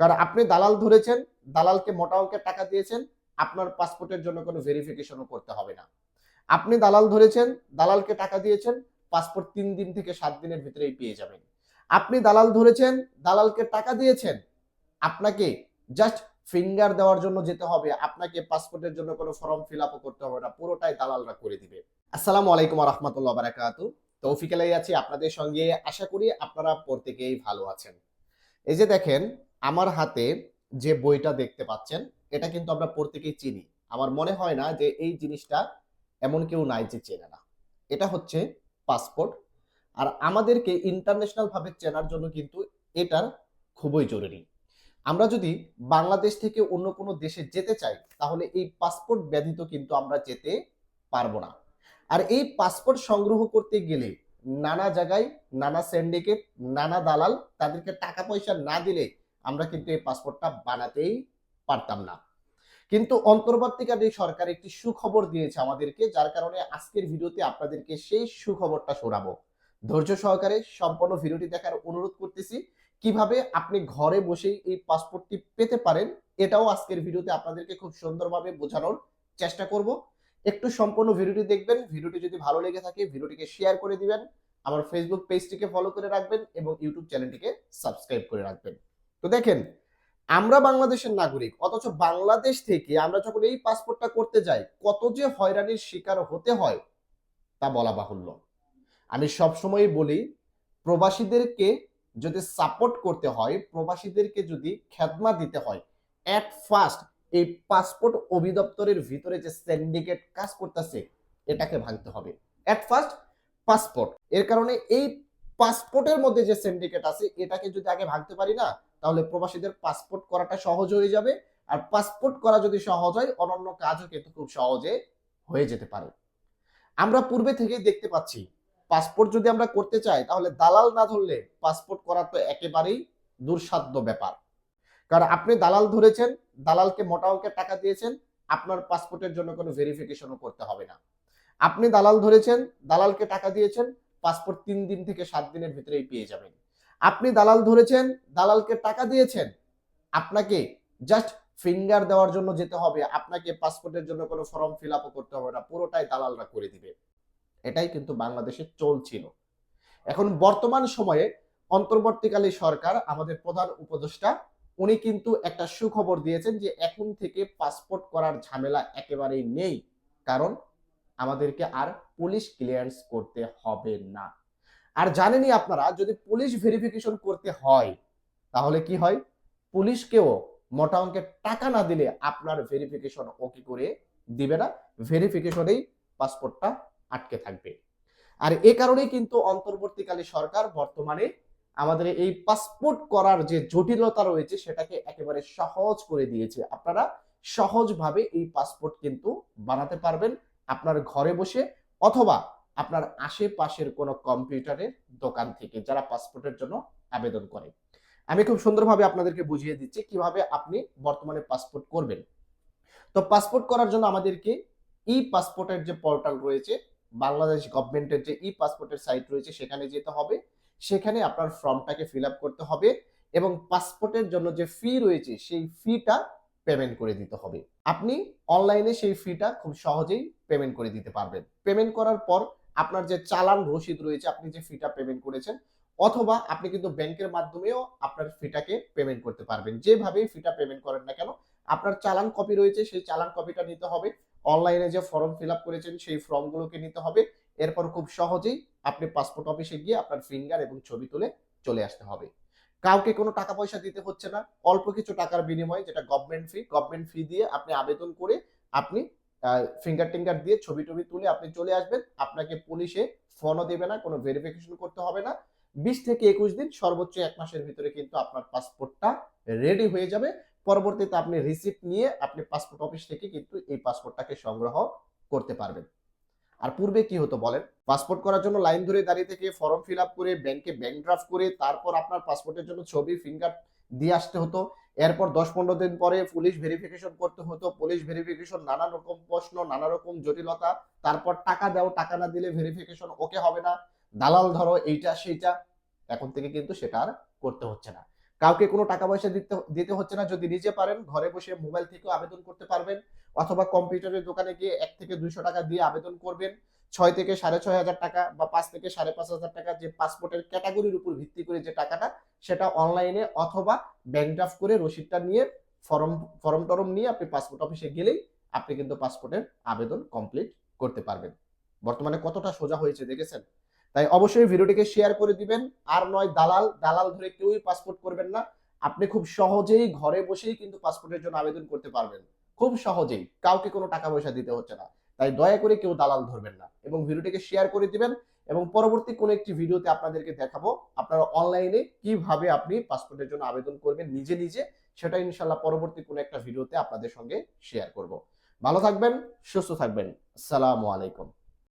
কারণ আপনি দালাল ধরেছেন, দালালকে, মোটা অঙ্কের টাকা দিয়েছেন, আপনার পাসপোর্টের জন্য কোনো ভেরিফিকেশনও করতে হবে না। আপনি দালাল ধরেছেন, দালালকে টাকা দিয়েছেন, পাসপোর্ট তিন দিন থেকে সাত দিনের ভিতরেই পেয়ে যাবেন। আপনি দালাল ধরেছেন, দালালকে টাকা দিয়েছেন, আপনাকে জাস্ট ফিঙ্গার দেওয়ার জন্য যেতে হবে, আপনাকে পাসপোর্টের জন্য কোনো ফর্ম ফিল আপও করতে হবে না, পুরোটাই দালালরা করে দিবে। আসসালামু আলাইকুম রহমতুল্লাহ বারাকাতু তৌফিক আলাই আছি, আপনাদের সঙ্গে আশা করি আপনারা প্রত্যেকেই ভালো আছেন। এই যে দেখেন আমার হাতে যে বইটা দেখতে পাচ্ছেন, এটা কিন্তু আমরা প্রত্যেকেই চিনি। আমার মনে হয় না যে এই জিনিসটা এমন কেউ নাই যে চেনে না। এটা হচ্ছে পাসপোর্ট। আর আমাদেরকে ইন্টারন্যাশনাল ভাবে চেনার জন্য কিন্তু এটার খুবই জরুরি। আমরা যদি বাংলাদেশ থেকে অন্য কোনো দেশে যেতে চাই, তাহলে এই পাসপোর্ট ব্যতীত কিন্তু আমরা যেতে পারব না। আর এই পাসপোর্ট সংগ্রহ করতে গেলে নানা জায়গায় নানা সিন্ডিকেট নানা দালাল তাদেরকে টাকা পয়সা না দিলে আমরা কিন্তু এই পাসপোর্টটা বানাতেই পারতাম না। কিন্তু অন্তর্বর্তীকালীন সরকার একটি সুখবর দিয়েছে আমাদেরকে, যার কারণে আজকের ভিডিওতে আপনাদেরকে সেই সুখবরটা শোনাবো। ধৈর্য সহকারে সম্পূর্ণ ভিডিওটি দেখার অনুরোধ করতেছি, কীভাবে আপনি ঘরে বসেই এই পাসপোর্টটি পেতে পারেন, এটাও আজকের ভিডিওতে আপনাদেরকে খুব সুন্দরভাবে বোঝানোর চেষ্টা করব। একটু সম্পূর্ণ ভিডিওটি দেখবেন, ভিডিওটি যদি ভালো লেগে থাকে, ভিডিওটিকে শেয়ার করে দিবেন, আমার ফেসবুক পেজটিকে ফলো করে রাখবেন এবং ইউটিউব চ্যানেলটিকে সাবস্ক্রাইব করে রাখবেন। তো দেখেন, আমরা বাংলাদেশের নাগরিক, অথচ বাংলাদেশ থেকে আমরা যখন এই পাসপোর্টটা করতে যাই, কত যে হয়রানির শিকার হতে হয় তা বলা বাহুল্য। আমি সবসময় বলি, প্রবাসীদেরকে যদি সাপোর্ট করতে হয়, প্রবাসীদেরকে যদি খেদমা দিতে হয় অ্যাট ফার্স্ট এই পাসপোর্ট অধিদপ্তরের ভিতরে যে সিন্ডিকেট কাজ করতেছে, এটাকে ভাঙতে হবে। অ্যাট ফার্স্ট পাসপোর্ট এর কারণে এই পাসপোর্টের মধ্যে যে সিন্ডিকেট আছে, এটাকে যদি আগে ভাঙতে পারি না তাহলে প্রবাসীদের পাসপোর্ট করাটা সহজ হয়ে যাবে। আর পাসপোর্ট করা যদি সহজ হয়, অনন্য কাজও কিন্তু খুব সহজে হয়ে যেতে পারে। আমরা পূর্বে থেকেই দেখতে পাচ্ছি পাসপোর্ট যদি আমরা করতে চাই, তাহলে দালাল না ধরলে পাসপোর্ট করা তো একেবারেই দুঃসাধ্য ব্যাপার। কারণ আপনি দালাল ধরেছেন, দালালকে মোটা অঙ্কের টাকা দিয়েছেন, আপনার পাসপোর্টের জন্য কোনো ভেরিফিকেশনও করতে হবে না। আপনি দালাল ধরেছেন, দালালকে টাকা দিয়েছেন পাসপোর্ট তিন দিন থেকে সাত দিনের ভিতরেই পেয়ে যাবেন। আপনি দালাল ধরেছেন, দালালকে টাকা দিয়েছেন, আপনাকে জাস্ট ফিঙ্গার দেওয়ার জন্য যেতে হবে, আপনাকে পাসপোর্টের জন্য কোনো ফর্ম ফিল আপও করতে হবে না, পুরোটাই দালালরা করে দিবে। এটাই কিন্তু বাংলাদেশে চলছিল। এখন বর্তমান সময়ে অন্তর্বর্তীকালী সরকার আমাদের প্রধান উপদেষ্টা, উনি কিন্তু একটা সুখবর দিয়েছেন যে এখন থেকে পাসপোর্ট করার ঝামেলা একেবারেই নেই, কারণ আমাদেরকে আর পুলিশ ক্লিয়ারেন্স করতে হবে না। আর জানেনই আপনারা, যদি পুলিশ ভেরিফিকেশন করতে হয়, তাহলে কি হয়? পুলিশকেও মোটা অঙ্কের টাকা না দিলে আপনার ভেরিফিকেশন ওকে করে দিবে না? ভেরিফিকেশনেই পাসপোর্টটা আটকে থাকবে। আর এ কারণেই কিন্তু অন্তর্বর্তীকালে সরকার বর্তমানে আমাদের এই পাসপোর্ট করার যে জটিলতা রয়েছে, সেটাকে একেবারে সহজ করে দিয়েছে। আপনারা সহজভাবে এই পাসপোর্ট কিন্তু বানাতে পারবেন আপনার ঘরে বসে অথবা আপনার আশেপাশের কোনো কম্পিউটারের দোকান থেকে যারা পাসপোর্টের জন্য আবেদন করে। আমি খুব সুন্দরভাবে আপনাদেরকে বুঝিয়ে দিচ্ছি কীভাবে আপনি বর্তমানে পাসপোর্ট করবেন। তো পাসপোর্ট করার জন্য আমাদেরকে ই পাসপোর্টের যে পোর্টাল রয়েছে, বাংলাদেশ গভর্নমেন্টের যে ই পাসপোর্টের সাইট রয়েছে, সেখানে যেতে হবে। সেখানে আপনার ফর্মটাকে ফিল আপ করতে হবে এবং পাসপোর্টের জন্য যে ফি রয়েছে, সেই ফিটা পেমেন্ট করে দিতে হবে। আপনি অনলাইনে সেই ফিটা খুব সহজেই পেমেন্ট করে দিতে পারবেন। পেমেন্ট করার পর আপনার যে চালান রসিদ রয়েছে, আপনি যে ফিটা পেমেন্ট করেছেন, অথবা আপনি কিন্তু ব্যাংকের মাধ্যমেও আপনার ফিটাকে পেমেন্ট করতে পারবেন। যেভাবেই ফিটা পেমেন্ট করেন না কেন, আপনার চালান কপি রয়েছে, সেই চালান কপিটা নিতে হবে। অনলাইনে যে ফর্ম ফিল করেছেন, সেই ফর্মগুলোকে নিতে হবে। এরপর খুব সহজেই আপনি পাসপোর্ট অফিসে গিয়ে আপনার ফিঙ্গার এবং ছবি তুলে চলে আসতে হবে। কাউকে কোনো টাকা পয়সা দিতে হচ্ছে না। অল্প কিছু টাকার বিনিময়ে যেটা গভর্নমেন্ট ফি গভর্নমেন্ট ফি দিয়ে আপনি আবেদন করে আপনি ফিঙ্গার টিঙ্গার দিয়ে ছবি টবি তুলে আপনি চলে আসবেন। আপনাকে পুলিশে ফোনও দেবে না, কোনো ভেরিফিকেশন করতে হবে না। বিশ থেকে একুশ দিন সর্বোচ্চ এক মাসের ভিতরে কিন্তু আপনার পাসপোর্টটা রেডি হয়ে যাবে। পরবর্তীতে আপনি রিসিপ্ট নিয়ে আপনি পাসপোর্ট অফিস থেকে কিন্তু এই পাসপোর্টটাকে সংগ্রহ করতে পারবেন। আর পূর্বে কি হতো বলেন? পাসপোর্ট করার জন্য লাইন ধরে দাঁড়িয়ে থেকে ফর্ম ফিল আপ করে ব্যাংকে ব্যাংক ড্রাফট করে, তারপর আপনার পাসপোর্টের জন্য ছবি ফিঙ্গার দিয়ে আসতে হতো। এরপর দশ পনেরো দিন পরে পুলিশ ভেরিফিকেশন করতে হতো, পুলিশ ভেরিফিকেশন নানা রকম প্রশ্ন, নানা রকম জটিলতা, তারপর টাকা দাও, টাকা না দিলে ভেরিফিকেশন ওকে হবে না। দালাল ধরো, এইটা, সেইটা, এখন থেকে কিন্তু সেটা আর করতে হচ্ছে না। কাউকে কোনো টাকা পয়সা দিতে দিতে হচ্ছে না। যদি নিজে পারেন, ঘরে বসে মোবাইল থেকেও আবেদন করতে পারবেন অথবা কম্পিউটারের দোকানে গিয়ে এক থেকে দুইশো টাকা দিয়ে আবেদন করবেন। ছয় থেকে সাড়ে ছয় হাজার টাকা বা পাঁচ থেকে সাড়ে পাঁচ হাজার টাকা যে পাসপোর্টের ক্যাটাগরির উপর ভিত্তি করে যে টাকাটা, সেটা অনলাইনে অথবা ব্যাংক ড্রাফট করে রসিদটা নিয়ে ফর্ম ফর্ম টরম নিয়ে আপনি পাসপোর্ট অফিসে গেলেই আপনি কিন্তু পাসপোর্টের আবেদন কমপ্লিট করতে পারবেন। বর্তমানে কতটা সোজা হয়েছে, দেখেছেন? তাই অবশ্যই ভিডিওটিকে শেয়ার করে দিবেন। আর নয়, দালাল দালাল ধরে কেউই পাসপোর্ট করবেন না। আপনি খুব সহজেই ঘরে বসেই কিন্তু পাসপোর্টের জন্য আবেদন করতে পারবেন। খুব সহজেই, কাউকে কোনো টাকা পয়সা দিতে হচ্ছে না। তাই দয়া করে কেউ দালাল ধরবেন না। এবং ভিডিওটিকে শেয়ার করে দিবেন এবং পরবর্তী কোনো একটি ভিডিওতে আপনাদেরকে দেখাবো আপনারা অনলাইনে কীভাবে আপনি পাসপোর্টের জন্য আবেদন করবেন নিজে নিজে। সেটা ইনশাল্লাহ পরবর্তী কোনো একটা ভিডিওতে আপনাদের সঙ্গে শেয়ার করব। ভালো থাকবেন, সুস্থ থাকবেন। আসসালামু আলাইকুম।